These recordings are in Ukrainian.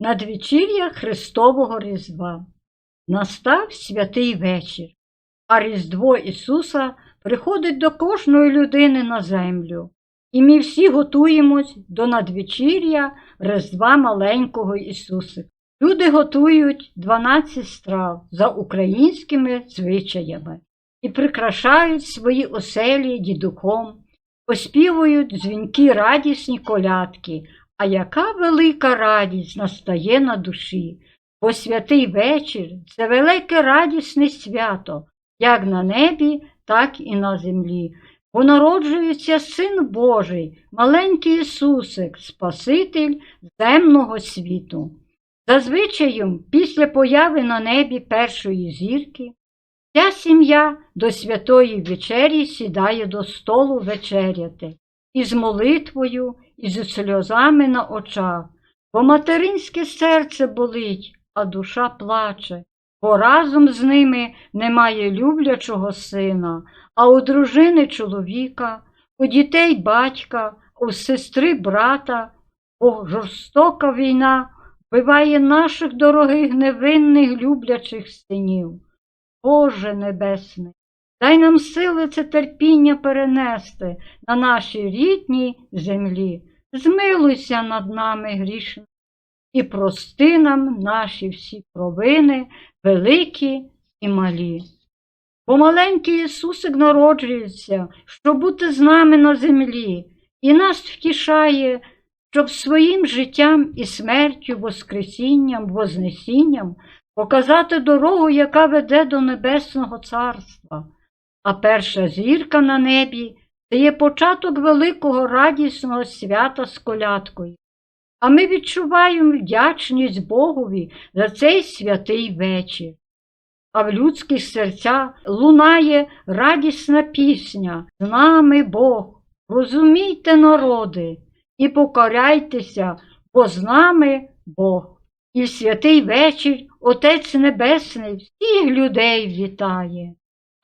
Надвечір'я Христового Різдва. Настав святий вечір, а Різдво Ісуса приходить до кожної людини на землю. І ми всі готуємось до надвечір'я Різдва маленького Ісусика. Люди готують 12 страв за українськими звичаями і прикрашають свої оселі дідухом, оспівують дзвінки радісні колядки, а яка велика радість настає на душі, бо святий вечір це велике радісне свято, як на небі, так і на землі. Бо народжується Син Божий, маленький Ісусик, Спаситель земного світу. Зазвичаєм, після появи на небі першої зірки, вся сім'я до святої вечері сідає до столу вечеряти із молитвою, і з сльозами на очах, бо материнське серце болить, а душа плаче, бо разом з ними немає люблячого сина, а у дружини чоловіка, у дітей батька, у сестри брата, бо жорстока війна вбиває наших дорогих невинних люблячих синів. Боже Небесний, дай нам сили це терпіння перенести на нашій рідній землі. Змилуйся над нами грішними і прости нам наші всі провини, великі і малі. Бо маленький Ісусик народжується, щоб бути з нами на землі, і нас втішає, щоб своїм життям і смертю, Воскресінням, Вознесінням показати дорогу, яка веде до Небесного Царства. А перша зірка на небі це є початок великого радісного свята з колядкою. А ми відчуваємо вдячність Богові за цей святий вечір. А в людських серцях лунає радісна пісня З нами Бог, розумійте, народи, і покоряйтеся, бо з нами Бог. І в святий вечір Отець Небесний всіх людей вітає.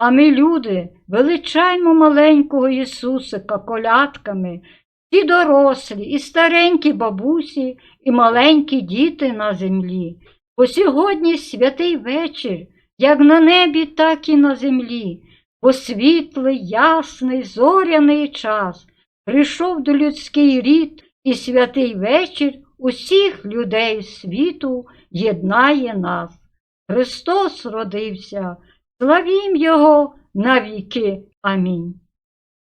А ми, люди, величаймо маленького Ісусика колядками, всі дорослі, і старенькі бабусі, і маленькі діти на землі. Бо сьогодні святий вечір, як на небі, так і на землі, бо світлий, ясний, зоряний час прийшов до людський рід, і святий вечір усіх людей світу єднає нас. Христос родився, славім Його навіки. Амінь.